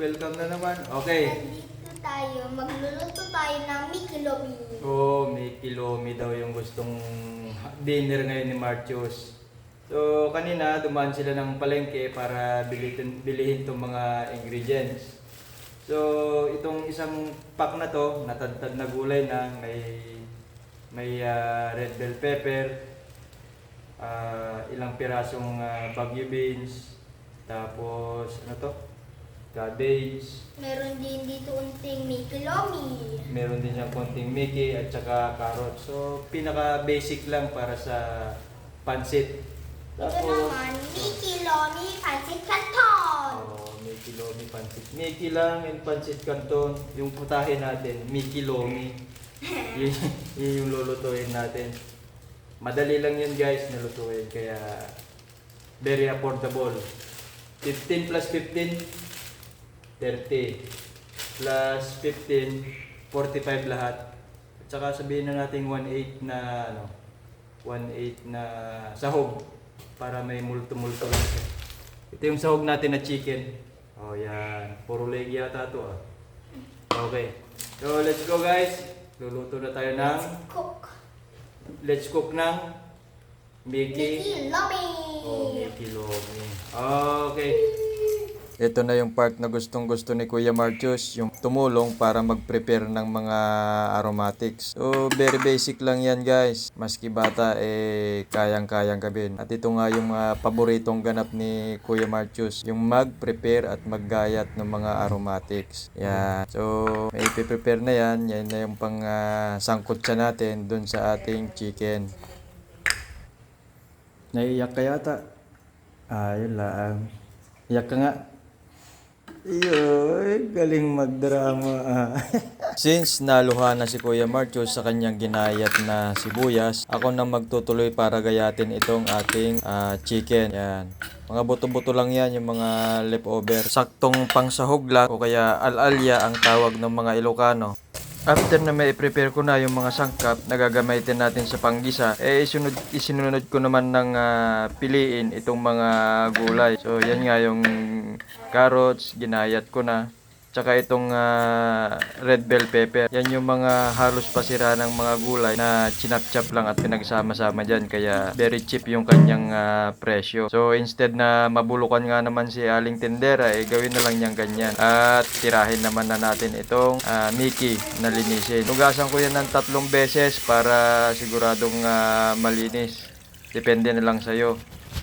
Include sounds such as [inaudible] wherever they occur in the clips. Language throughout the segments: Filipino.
welcome na naman. Okay. Nandito tayo, magluluto tayo ng Mickey Lomi. Oh, may kilomi daw yung gustong dinner ngayon ni Martius. So, kanina dumaan sila ng palengke para bilihin, bilihin itong mga ingredients. So, itong isang pack na to, natadtad na gulay na may may ah, red bell pepper, ah, ilang pirasong ah, bagyo beans, tapos ano to? Cabbage, Meron din dito unting Mickey Lomi. meron din siyang konting Mickey at saka carrot. So, pinaka-basic lang para sa pansit. Ito naman, Mickey Lomi Pancit Canton. Oh, Mickey Lomi pansit. Mickey lang and pansit canton. Yung putahe natin, Mickey Lomi. [laughs] yun, yun yung lulutuin natin. Madali lang yun guys nalutuin. Kaya, very affordable. 15 plus 15, 30. Plus 15, 45 lahat. At saka sabihin na natin 1.8 na ano, 1.8 na sahog para may multo-multo lang siya. Ito yung sahog natin na chicken. Oh, yan. Puro leg yata to ah. Okay. So, let's go guys. Luluto na tayo ng Cook. let's cook ng Mickey. Mickey Lomi. Oh, Mickey Lomi. Okay. Ito na yung part na gustong gusto ni Kuya Martius, yung tumulong para mag-prepare ng mga aromatics. So, very basic lang yan guys. Maski bata, eh, kayang-kayang gawin. At ito nga yung mga paboritong ganap ni Kuya Martius, yung mag-prepare at maggayat ng mga aromatics. Yan. So, may ipiprepare na yan. Yan na yung pang ah, sangkot siya natin dun sa ating chicken. Naiiyak ka yata. Ah, yun lang. Iyak ka nga. Iyoy, galing magdrama. [laughs] Since naluha na si Kuya Marcos sa kanyang ginayat na sibuyas, ako na magtutuloy para gayatin itong ating ah, chicken. Yan. Mga buto-buto lang yan, yung mga leftover. Saktong pangsahog lang o kaya al-alya ang tawag ng mga Ilocano. After na may prepare ko na yung mga sangkap na gagamitin natin sa panggisa, eh isunod, isinunod ko naman ng ah, piliin itong mga gulay. So yan nga yung carrots, ginayat ko na. Tsaka itong ah, red bell pepper. Yan yung mga halos pasira ng mga gulay na chinap-chap lang at pinagsama-sama dyan. Kaya very cheap yung kanyang ah, presyo. So instead na mabulukan nga naman si Aling Tendera, eh gawin na lang niyang ganyan. At tirahin naman na natin itong ah, Mickey na linisin. Tugasan ko yan ng tatlong beses para siguradong ah, malinis. Depende na lang sa'yo.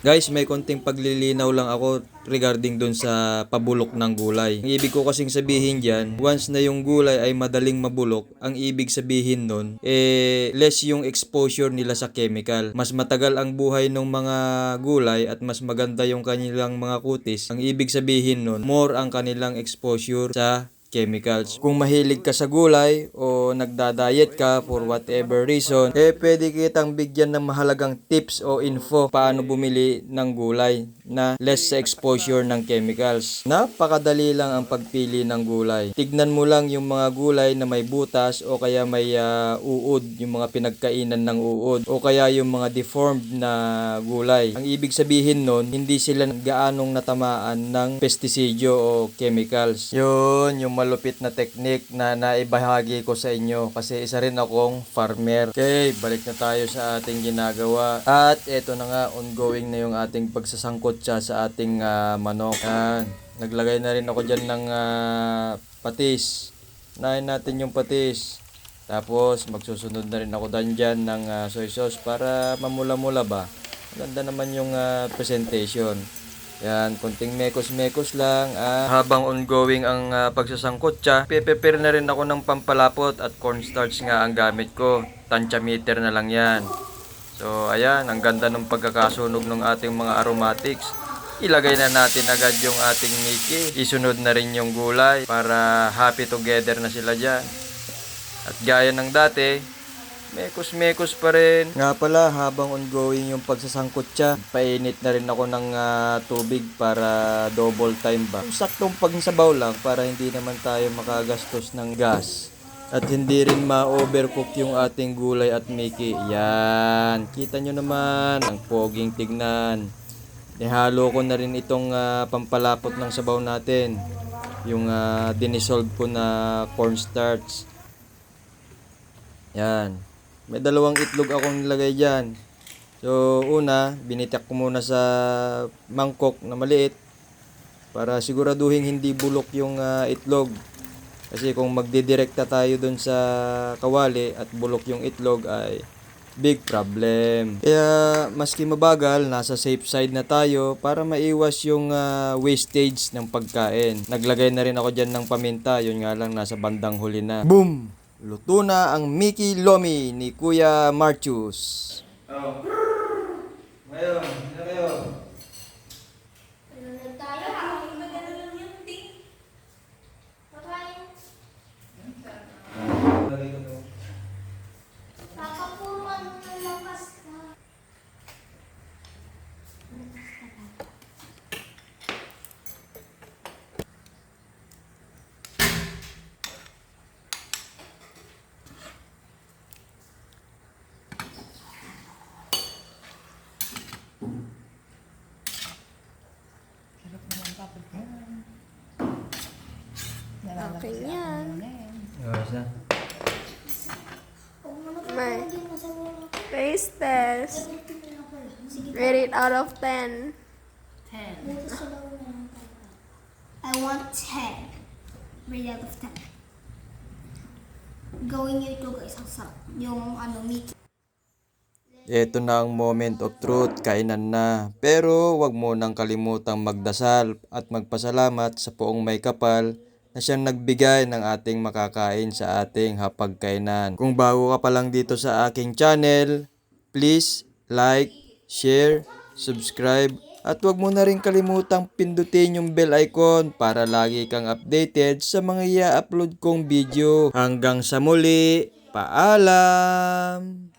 Guys, may konting paglilinaw lang ako regarding dun sa pabulok ng gulay. Ang ibig ko kasing sabihin dyan, once na yung gulay ay madaling mabulok, ang ibig sabihin nun, eh, less yung exposure nila sa chemical. Mas matagal ang buhay ng mga gulay at mas maganda yung kanilang mga kutis. Ang ibig sabihin nun, more ang kanilang exposure sa chemicals. Kung mahilig ka sa gulay o nagda-diet ka for whatever reason, eh pwede kitang bigyan ng mahalagang tips o info paano bumili ng gulay na less sa exposure ng chemicals. Napakadali lang ang pagpili ng gulay. Tignan mo lang yung mga gulay na may butas o kaya may ah, uod, yung mga pinagkainan ng uod o kaya yung mga deformed na gulay. Ang ibig sabihin nun, hindi sila gaanong natamaan ng pestisidyo o chemicals. Yun, yung malupit na technique na naibahagi ko sa inyo kasi isa rin akong farmer. Okay, balik na tayo sa ating ginagawa. At eto na nga, ongoing na yung ating pagsasangkot siya sa ating ah, manok. Yan. Naglagay na rin ako dyan ng ah, patis. Nahin natin yung patis. Tapos magsusunod na rin ako dyan ng ah, soy sauce para mamula-mula ba. Ganda naman yung ah, presentation. Yan, konting mekos-mekos lang. ah. habang ongoing ang ah, pagsasangkot siya, prepare na rin ako ng pampalapot at cornstarch nga ang gamit ko. Tansya meter na lang yan. So, ayan, ang ganda ng pagkakasunog ng ating mga aromatics. Ilagay na natin agad yung ating Mickey. Isunod na rin yung gulay para happy together na sila dyan. At gaya ng dati, mekos-mekos pa rin. Nga pala, habang ongoing yung pagsasangkot siya, painit na rin ako ng ah, tubig para double time ba. Saktong pagsabaw lang para hindi naman tayo makagastos ng gas. At hindi rin ma-overcook yung ating gulay at Mickey. Yan. Kita nyo naman. Ang poging tignan. Nihalo ko na rin itong ah, pampalapot ng sabaw natin. yung ah, dinisolve ko na cornstarch. Yan. May dalawang itlog akong nilagay dyan. So, una, binitak ko muna sa mangkok na maliit para siguraduhin hindi bulok yung ah, itlog. Kasi kung magdidirekta tayo dun sa kawali at bulok yung itlog ay big problem. Kaya maski mabagal, nasa safe side na tayo para maiwas yung ah, wastage ng pagkain. Naglagay na rin ako dyan ng paminta, yun nga lang nasa bandang huli na. Boom! Luto na ang Mickey Lomi ni Kuya Marchus. Oh. Ngayon, ano kayo? Nanonood tayo. Patayin. Papapuruan mo ng lakas ka. Okay yan. Ayos na. Ulo. Taste test. Rate it out of 10. Dito sa loob na lang tayo. I want 10. Rate out of 10. Gawin niyo ito guys, ang sarap. Yung ano, Mickey. Ito na ang moment of truth, kainan na. Pero wag mo nang kalimutang magdasal at magpasalamat sa poong may kapal na siyang nagbigay ng ating makakain sa ating hapagkainan. Kung bago ka pa lang dito sa aking channel, please like, share, subscribe, at wag mo na rin kalimutang pindutin yung bell icon para lagi kang updated sa mga i-upload kong video. Hanggang sa muli, paalam!